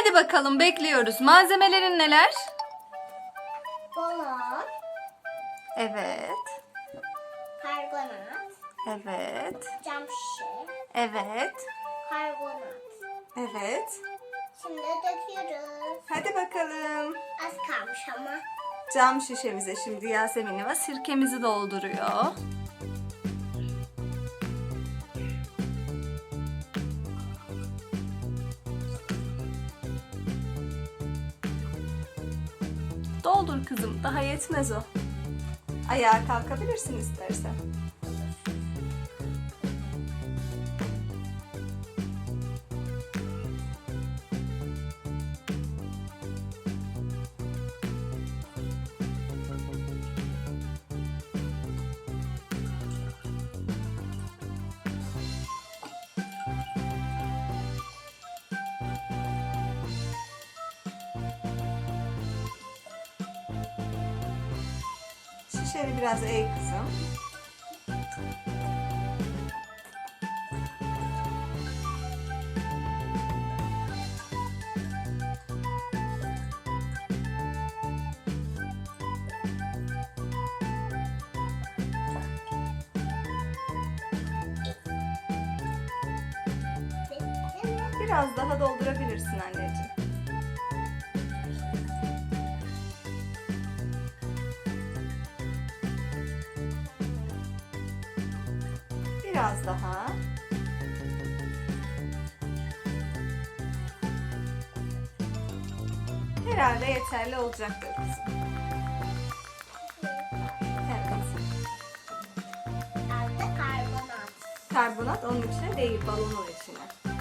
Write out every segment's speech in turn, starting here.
Hadi bakalım bekliyoruz. Malzemelerin neler? Balon, Evet. karbonat, Evet. cam şişe, Evet. karbonat. Evet. Şimdi döküyoruz. Hadi bakalım. Az kalmış ama. Cam şişemize şimdi Yasemin ve sirkemizi dolduruyor. Doldur kızım. Daha yetmez o. Ayağa kalkabilirsin istersen. Şişeni biraz eğ kızım. Biraz daha doldurabilirsin anneciğim. Biraz daha. Herhalde yeterli olacaktır kızım. Karbonat. Karbonat onun içine değil, balonun içine.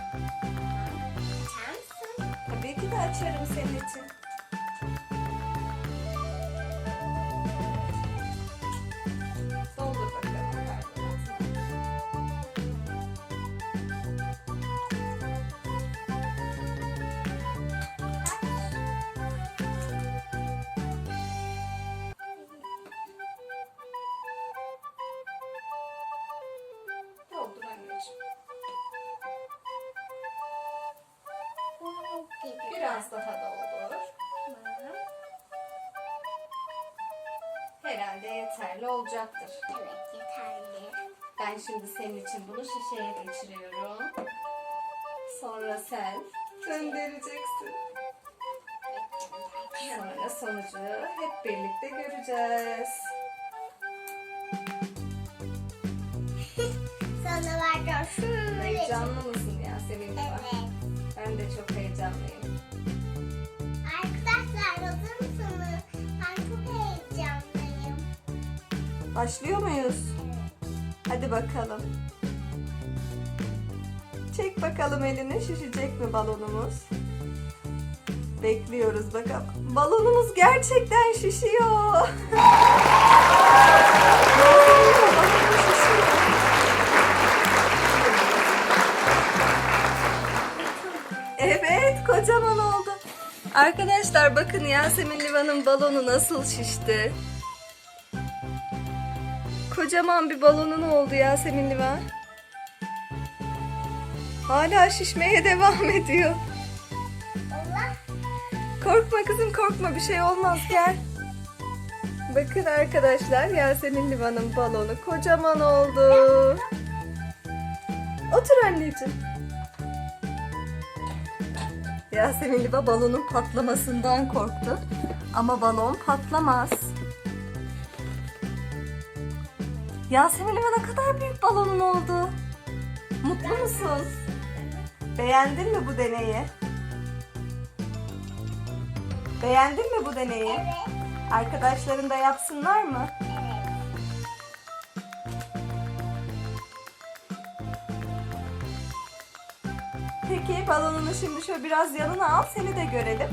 Açar mısın? Tabii ki de açarım senin için. Biraz daha doldur. Herhalde yeterli olacaktır. Evet yeterli. Ben şimdi senin için bunu şişeye geçiriyorum. Sonra sen göndereceksin. Sonra sonucu hep birlikte göreceğiz. Sana var şöyle. Heyecanlı mısın Yasemin? Evet. Ben de çok heyecanlıyım. Başlıyor muyuz? Hadi bakalım. Çek bakalım elini. Şişecek mi balonumuz? Bekliyoruz bakalım. Balonumuz gerçekten şişiyor. Evet, kocaman oldu. Arkadaşlar bakın Yasemin Liva'nın balonu nasıl şişti. Kocaman bir balonun oldu Yasemin Liva. Hala şişmeye devam ediyor. Korkma kızım korkma bir şey olmaz gel. Bakın arkadaşlar Yasemin Liva'nın balonu kocaman oldu. Otur anneciğim. Yasemin Liva balonun patlamasından korktu. Ama balon patlamaz. Yasemin Liva ne kadar büyük balonun oldu. Mutlu musun? Beğendin mi bu deneyi? Beğendin mi bu deneyi? Evet. Arkadaşların da yapsınlar mı? Evet. Peki balonunu şimdi şöyle biraz yanına al seni de görelim.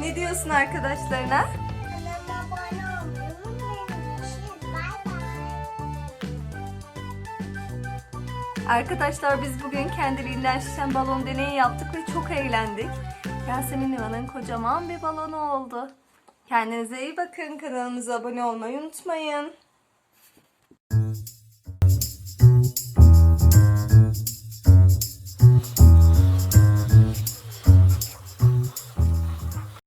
Ne diyorsun arkadaşlarına? Arkadaşlar biz bugün kendiliğinden şişen balon deneyi yaptık ve çok eğlendik. Yasemin Liva'nın kocaman bir balonu oldu. Kendinize iyi bakın. Kanalımıza abone olmayı unutmayın.